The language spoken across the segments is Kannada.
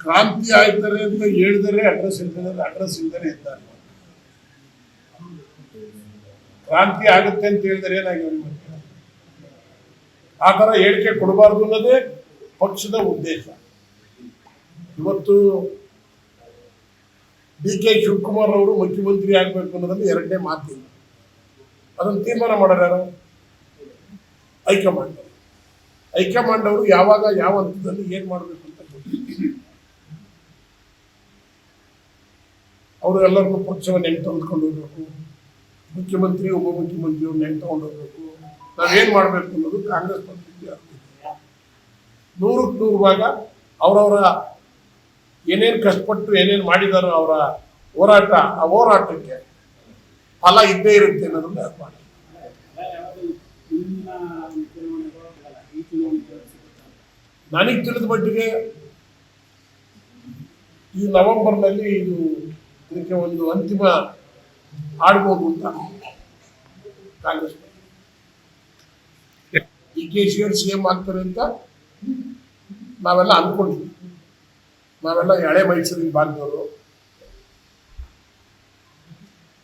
ಕ್ರಾಂತಿ ಆಯ್ತಾರೆ ಅಂತ ಹೇಳಿದರೆ ಅಡ್ರೆಸ್ ಇಲ್ದಾರೆ ಅಡ್ರೆಸ್ ಇಲ್ದಾನೆ ಇದ್ದಾರೆ ಕ್ರಾಂತಿ ಆಗುತ್ತೆ ಅಂತ ಹೇಳಿದರೆ ಏನಾಗಿ ಆ ಥರ ಹೇಳಿಕೆ ಕೊಡಬಾರ್ದು ಅನ್ನೋದೇ ಪಕ್ಷದ ಉದ್ದೇಶ. ಇವತ್ತು ಡಿ ಕೆ ಶಿವಕುಮಾರ್ ಅವರು ಮುಖ್ಯಮಂತ್ರಿ ಆಗಬೇಕು ಅನ್ನೋದ್ರಲ್ಲಿ ಎರಡನೇ ಮಾತಿಲ್ಲ. ಅದನ್ನು ತೀರ್ಮಾನ ಮಾಡೋರು ಯಾರು? ಹೈಕಮಾಂಡ್. ಹೈಕಮಾಂಡ್ ಅವರು ಯಾವಾಗ ಯಾವ ಹಂತದಲ್ಲಿ ಏನ್ ಮಾಡಬೇಕು ಅಂತ ಗೊತ್ತಿಲ್ಲ ಅವರು ಎಲ್ಲರಿಗೂ ಪಕ್ಷವನ್ನು ಹೆಂಗೆ ತೆಗೆದುಕೊಂಡು ಹೋಗ್ಬೇಕು. ಮುಖ್ಯಮಂತ್ರಿ ಉಪಮುಖ್ಯಮಂತ್ರಿಯವ್ರನ್ನ ಹೆಂಗೆ ತೊಗೊಂಡು ಹೋಗಬೇಕು. ನಾವೇನ್ ಮಾಡಬೇಕು ಅನ್ನೋದು ಕಾಂಗ್ರೆಸ್ ಪಕ್ಷಕ್ಕೆ ನೂರಕ್ಕೆ ನೂರು ಭಾಗ ಅವರವರ ಏನೇನು ಕಷ್ಟಪಟ್ಟು ಏನೇನು ಮಾಡಿದಾರೋ ಅವರ ಹೋರಾಟ, ಆ ಹೋರಾಟಕ್ಕೆ ಫಲ ಇದ್ದೇ ಇರುತ್ತೆ ಅನ್ನೋದನ್ನ ಮಾಡಿ. ನನಗೆ ತಿಳಿದ ಮಟ್ಟಿಗೆ ಈ ನವೆಂಬರ್ನಲ್ಲಿ ಇದು ಇದಕ್ಕೆ ಒಂದು ಅಂತಿಮ ಆಡ್ಬೋದು ಅಂತ ಕಾಂಗ್ರೆಸ್ ಡಿ ಕೆ ಶಿ ಅವರು ಸಿ ಎಂ ಆಗ್ತಾರೆ ಅಂತ ನಾವೆಲ್ಲ ಅಂದ್ಕೊಂಡಿದ್ವಿ ನಾವೆಲ್ಲ ಹಳೆ ಮೈಸೂರಿನ ಭಾಗದವರು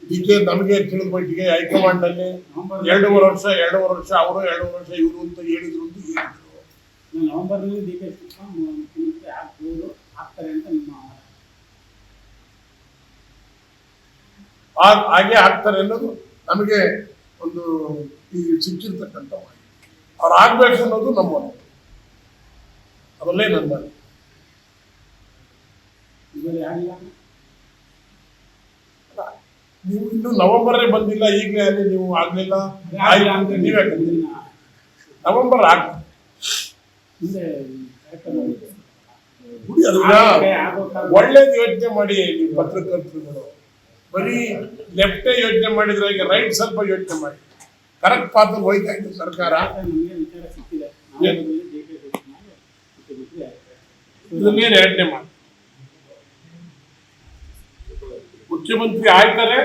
ಡಿ ನಮಗೆ ತಿಳಿದ ಮಟ್ಟಿಗೆ ಹೈಕಮಾಂಡಲ್ಲಿ ಎರಡೂವರೆ ವರ್ಷ ಎರಡೂವರೆ ವರ್ಷ ಅವರು, ಎರಡೂವರೆ ವರ್ಷ ಇವರು ಅಂತ ಹೇಳಿದ್ರು ಅಂತ ಹೇಳಿದ್ರು. ನವೆಂಬರ್ನಲ್ಲಿ ಡಿ ಕೆ ಆಗ್ತಾರೆ ಅಂತ ನಿಮ್ಮ ಹಾಗೆ ಆಗ್ತಾರೆ ಅನ್ನೋದು ನಮಗೆ ಒಂದು ಈ ಸಿಕ್ಕಿರ್ತಕ್ಕಂಥ ಮಾಹಿತಿ. ಅವ್ರು ಆಗ್ಬೇಕು ಅನ್ನೋದು ನಮ್ಮ ಒಲವು. ಅದರಲ್ಲೇ ನನ್ನ ನೀವು ಇನ್ನು ನವೆಂಬರೇ ಬಂದಿಲ್ಲ ಈಗಲೇ ಅಲ್ಲಿ ನೀವು ಆಗ್ಲಿಲ್ಲ ನೀವೇ ನವೆಂಬರ್ ಆಗ್ತದೆ. ಒಳ್ಳೇದು ಯೋಚನೆ ಮಾಡಿ ನೀವು ಪತ್ರಕರ್ತರುಗಳು. ಬರೀ ಲೆಫ್ಟೇ ಯೋಚನೆ ಮಾಡಿದ್ರೆ ಈಗ ರೈಟ್ ಸ್ವಲ್ಪ ಯೋಚನೆ ಮಾಡಿ. ಕರೆಕ್ಟ್ ಪಾತ್ರ ಹೋಯ್ತಾ ಇದೆ ಸರ್ಕಾರ. ಇದನ್ನೇನು ಯೋಚನೆ ಮಾಡಿ? ಮುಖ್ಯಮಂತ್ರಿ ಆಯ್ತಾರೆ,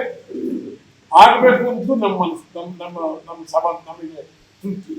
ಆಗ್ಬೇಕು ಅಂತ ನಮ್ಮ ನಮ್ಮ ನಮ್ಮ ಸಮಾಜ ನಮಗೆ ತೃಪ್ತಿ.